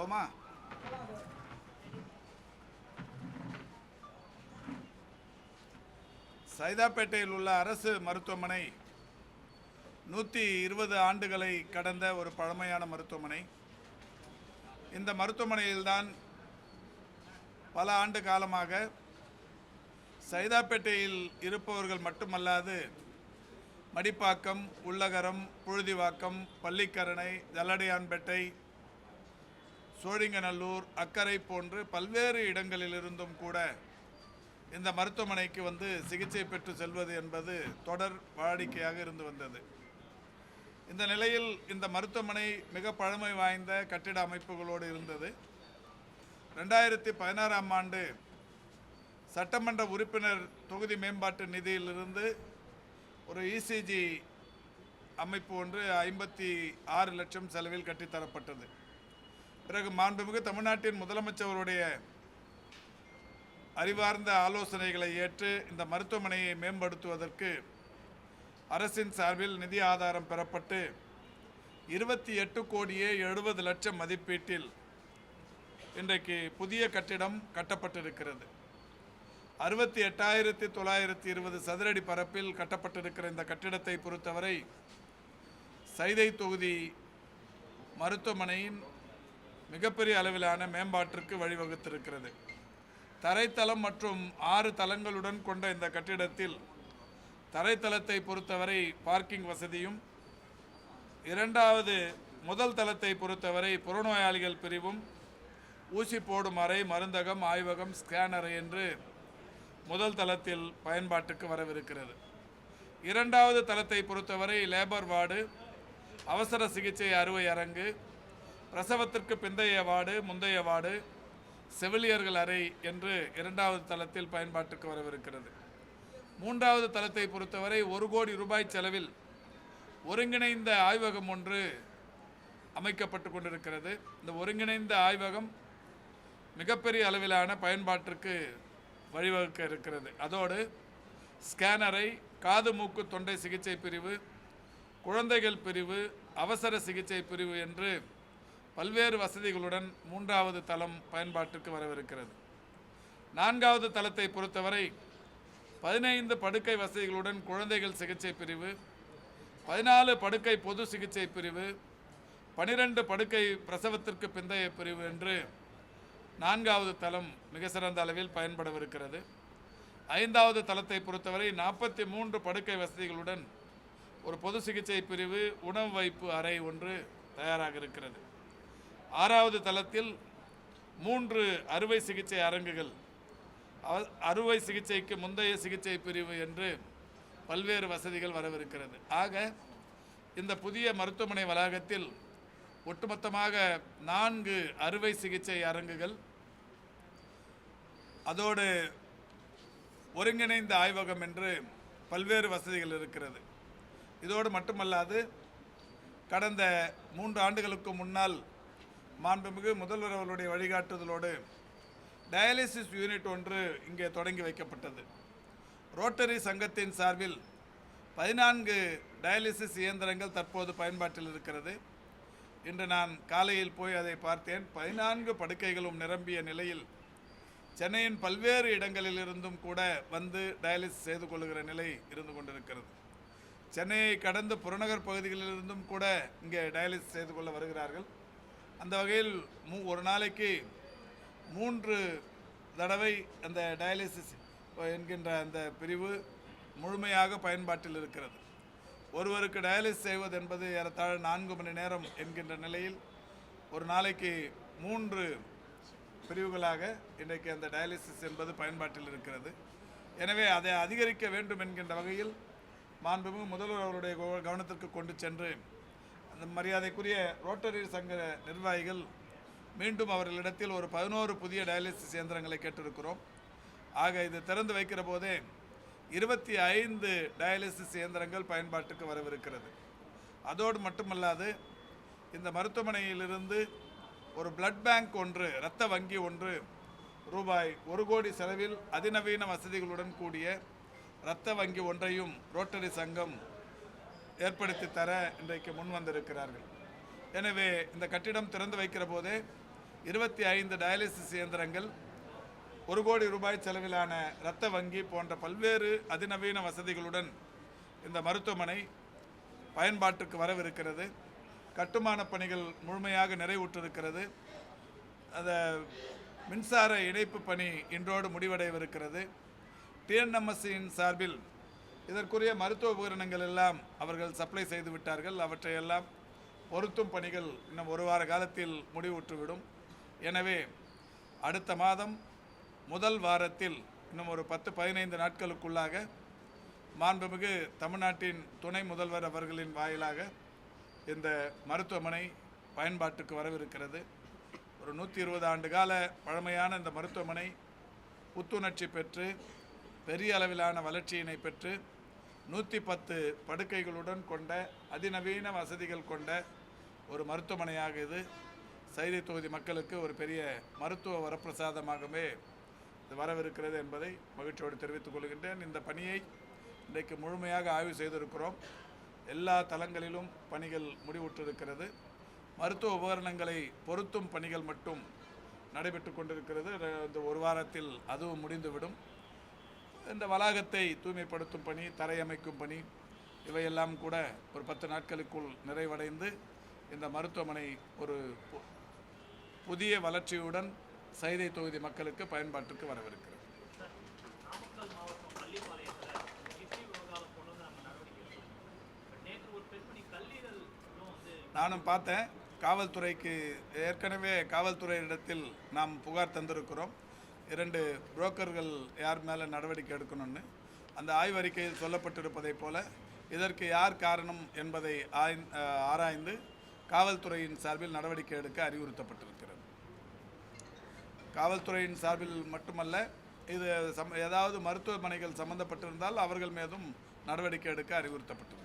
போமா. சைதாப்பேட்டையில் உள்ள அரசு மருத்துவமனை நூற்றி இருபது ஆண்டுகளை கடந்த ஒரு பழமையான மருத்துவமனை. இந்த மருத்துவமனையில்தான் பல ஆண்டு காலமாக சைதாப்பேட்டையில் இருப்பவர்கள் மட்டுமல்லாது மடிப்பாக்கம் உள்ளகரம் புழுதிவாக்கம் பள்ளிக்கரணை ஜல்லடையான்பேட்டை சோழிங்கநல்லூர் அக்கரை போன்று பல்வேறு இடங்களிலிருந்தும் கூட இந்த மருத்துவமனைக்கு வந்து சிகிச்சை பெற்று செல்வது என்பது தொடர் வாடிக்கையாக இருந்து வந்தது. இந்த நிலையில் இந்த மருத்துவமனை மிக பழமை வாய்ந்த கட்டிட அமைப்புகளோடு இருந்தது. ரெண்டாயிரத்தி பதினாறாம் ஆண்டு சட்டமன்ற உறுப்பினர் தொகுதி மேம்பாட்டு நிதியிலிருந்து ஒரு இசிஜி அமைப்பு ஒன்று ஐம்பத்தி ஆறு லட்சம் செலவில் கட்டித்தரப்பட்டது. பிறகு மாண்புமிகு தமிழ்நாட்டின் முதலமைச்சருடைய அறிவார்ந்த ஆலோசனைகளை ஏற்று இந்த மருத்துவமனையை மேம்படுத்துவதற்கு அரசின் சார்பில் நிதி ஆதாரம் பெறப்பட்டு இருபத்தி எட்டு கோடியே எழுபது லட்சம் மதிப்பீட்டில் இன்றைக்கு புதிய கட்டிடம் கட்டப்பட்டிருக்கிறது. அறுபத்தி எட்டாயிரத்தி தொள்ளாயிரத்தி இருபது சதுரடி பரப்பில் கட்டப்பட்டிருக்கிற இந்த கட்டிடத்தை பொறுத்தவரை சைதை தொகுதி மருத்துவமனையின் மிகப்பெரிய அளவிலான மேம்பாட்டிற்கு வழிவகுத்திருக்கிறது. தரைத்தளம் மற்றும் ஆறு தளங்களுடன் கொண்ட இந்த கட்டிடத்தில் தரைத்தளத்தை பொறுத்தவரை பார்க்கிங் வசதியும் இரண்டாவது முதல் தளத்தை பொறுத்தவரை புறநோயாளிகள் பிரிவும் ஊசி போடும் அறை மருந்தகம் ஆய்வகம் ஸ்கேனர் என்று முதல் தளத்தில் பயன்பாட்டுக்கு வரவிருக்கிறது. இரண்டாவது தளத்தை பொறுத்தவரை லேபர் வார்டு அவசர சிகிச்சை அறுவை அரங்கு பிரசவத்திற்கு பிந்தைய வார்டு முந்தைய வார்டு செவிலியர்கள் அறை என்று இரண்டாவது தளத்தில் பயன்பாட்டுக்கு வரவிருக்கிறது. மூன்றாவது தளத்தை பொறுத்தவரை ஒரு கோடி ரூபாய் செலவில் ஒருங்கிணைந்த ஆய்வகம் ஒன்று அமைக்கப்பட்டு கொண்டிருக்கிறது. இந்த ஒருங்கிணைந்த ஆய்வகம் மிகப்பெரிய அளவிலான பயன்பாட்டிற்கு வழிவகுக்க இருக்கிறது. அதோடு ஸ்கேனரை காது மூக்கு தொண்டை சிகிச்சை பிரிவு குழந்தைகள் பிரிவு அவசர சிகிச்சை பிரிவு என்று பல்வேறு வசதிகளுடன் மூன்றாவது தளம் பயன்பாட்டுக்கு வரவிருக்கிறது. நான்காவது தளத்தை பொறுத்தவரை பதினைந்து படுக்கை வசதிகளுடன் குழந்தைகள் சிகிச்சை பிரிவு பதினாலு படுக்கை பொது சிகிச்சை பிரிவு பனிரெண்டு படுக்கை பிரசவத்திற்கு பிந்தைய பிரிவு என்று நான்காவது தளம் மிக சிறந்த அளவில் பயன்படவிருக்கிறது. ஐந்தாவது தளத்தை பொறுத்தவரை நாற்பத்தி மூன்று படுக்கை வசதிகளுடன் ஒரு பொது சிகிச்சை பிரிவு உணவு வைப்பு அறை ஒன்று தயாராக இருக்கிறது. ஆறாவது தளத்தில் மூன்று அறுவை சிகிச்சை அரங்குகள். அறுவை சிகிச்சைக்கு முந்தைய சிகிச்சை பிரிவு என்று பல்வேறு வசதிகள் வரவிருக்கிறது. ஆக இந்த புதிய மருத்துவமனை வளாகத்தில் ஒட்டுமொத்தமாக நான்கு அறுவை சிகிச்சை அரங்குகள். அதோடு ஒருங்கிணைந்த ஆய்வகம் என்று பல்வேறு வசதிகள் இருக்கிறது. இதோடு மட்டுமல்லாது கடந்த மூன்று ஆண்டுகளுக்கு முன்னால் மாண்புமிகு முதல்வர் அவர்களுடைய வழிகாட்டுதலோடு டயாலிசிஸ் யூனிட் ஒன்று இங்கே தொடங்கி வைக்கப்பட்டது. ரோட்டரி சங்கத்தின் சார்பில் பதினான்கு டயாலிசிஸ் இயந்திரங்கள் தற்போது பயன்பாட்டில் இருக்கிறது. இன்று நான் காலையில் போய் அதை பார்த்தேன். பதினான்கு படுக்கைகளும் நிரம்பிய நிலையில் சென்னையின் பல்வேறு இடங்களிலிருந்தும் கூட வந்து டயாலிசிஸ் செய்து கொள்கிற நிலை இருந்து கொண்டிருக்கிறது. சென்னையை கடந்து புறநகர் பகுதிகளிலிருந்தும் கூட இங்கே டயாலிசிஸ் செய்து கொள்ள வருகிறார்கள். அந்த வகையில் மூ ஒரு நாளைக்கு மூன்று தடவை அந்த டயாலிசிஸ் என்கின்ற அந்த பிரிவு முழுமையாக பயன்பாட்டில் இருக்கிறது. ஒருவருக்கு டயாலிசிஸ் செய்வது என்பது ஏறத்தாழ நான்கு மணி நேரம் என்கின்ற நிலையில் ஒரு நாளைக்கு மூன்று பிரிவுகளாக இன்றைக்கு அந்த டயாலிசிஸ் என்பது பயன்பாட்டில் இருக்கிறது. எனவே அதை அதிகரிக்க வேண்டும் என்கின்ற வகையில் மாண்புமிகு முதல்வர் அவருடைய கவனத்திற்கு கொண்டு சென்று மரியாதைக்குரிய ரோட்டரி சங்க நிர்வாகிகள் மீண்டும் அவர்களிடத்தில் ஒரு பதினோரு புதிய டயாலிசிஸ் இயந்திரங்களை கேட்டிருக்கிறோம். ஆக இது திறந்து வைக்கிற போதே இருபத்தி ஐந்து டயாலிசிஸ் இயந்திரங்கள் பயன்பாட்டுக்கு வரவிருக்கிறது. அதோடு மட்டுமல்லாது இந்த மருத்துவமனையிலிருந்து ஒரு பிளட் பேங்க் ஒன்று இரத்த வங்கி ஒன்று ரூபாய் ஒரு கோடி செலவில் அதிநவீன வசதிகளுடன் கூடிய இரத்த வங்கி ஒன்றையும் ரோட்டரி சங்கம் ஏற்படுத்தி தர இன்றைக்கு முன் வந்திருக்கிறார்கள் எனவே இந்த கட்டிடம் திறந்து வைக்கிற போதே இருபத்தி ஐந்து டயாலிசிஸ் இயந்திரங்கள் ஒரு கோடி ரூபாய் செலவிலான இரத்த வங்கி போன்ற பல்வேறு அதிநவீன வசதிகளுடன் இந்த மருத்துவமனை பயன்பாட்டுக்கு வரவிருக்கிறது. கட்டுமான பணிகள் முழுமையாக நிறைவுற்றிருக்கிறது. அந்த மின்சார இணைப்பு பணி இன்றோடு முடிவடையவிருக்கிறது டிஎன்எம்எஸ்சியின் சார்பில் இதற்குரிய மருத்துவ உபகரணங்கள் எல்லாம் அவர்கள் சப்ளை செய்து விட்டார்கள். அவற்றையெல்லாம் பொருத்தும் பணிகள் இன்னும் ஒரு வார காலத்தில் முடிவுற்றுவிடும். எனவே அடுத்த மாதம் முதல் வாரத்தில் இன்னும் ஒரு பத்து பதினைந்து நாட்களுக்குள்ளாக மாண்புமிகு தமிழ்நாட்டின் துணை முதல்வர் அவர்களின் வாயிலாக இந்த மருத்துவமனை பயன்பாட்டுக்கு வரவிருக்கிறது. ஒரு நூற்றி இருபது ஆண்டு கால பழமையான இந்த மருத்துவமனை புத்துணர்ச்சி பெற்று பெரிய அளவிலான வளர்ச்சியினை பெற்று நூற்றி பத்து படுக்கைகளுடன் கொண்ட அதிநவீன வசதிகள் கொண்ட ஒரு மருத்துவமனையாக இது. சைதை தொகுதி மக்களுக்கு ஒரு பெரிய மருத்துவ வரப்பிரசாதமாகவே இது வரவிருக்கிறது என்பதை மகிழ்ச்சியோடு தெரிவித்துக் கொள்கின்றேன். இந்த பணியை இன்றைக்கு முழுமையாக ஆய்வு செய்திருக்கிறோம். எல்லா தளங்களிலும் பணிகள் முடிவுற்றிருக்கிறது. மருத்துவ உபகரணங்களை பொருத்தும் பணிகள் மட்டும் நடைபெற்று கொண்டிருக்கிறது. இந்த ஒரு வாரத்தில் அதுவும் முடிந்துவிடும். இந்த வளாகத்தை தூய்மைப்படுத்தும் பணி தரையமைக்கும் பணி இவையெல்லாம் கூட ஒரு பத்து நாட்களுக்குள் நிறைவடைந்து இந்த மருத்துவமனை ஒரு புதிய வளர்ச்சியுடன் சைதை தொகுதி மக்களுக்கு பயன்பாட்டுக்கு வரவிருக்கிறது. நானும் பார்த்தேன். காவல்துறைக்கு ஏற்கனவே காவல்துறையிடத்தில் நாம் புகார் தந்திருக்கிறோம். இரண்டு புரோக்கர்கள் யார் மேலே நடவடிக்கை எடுக்கணும்னு அந்த ஆய்வறிக்கையில் சொல்லப்பட்டிருப்பதைப் போல இதற்கு யார் காரணம் என்பதை ஆய் ஆராய்ந்து காவல்துறையின் சார்பில் நடவடிக்கை எடுக்க அறிவுறுத்தப்பட்டிருக்கிறது. காவல்துறையின் சார்பில் மட்டுமல்ல இது சம் ஏதாவது மருத்துவமனைகள் சம்பந்தப்பட்டிருந்தால் அவர்கள் மீதும் நடவடிக்கை எடுக்க அறிவுறுத்தப்பட்டிருக்கிறது.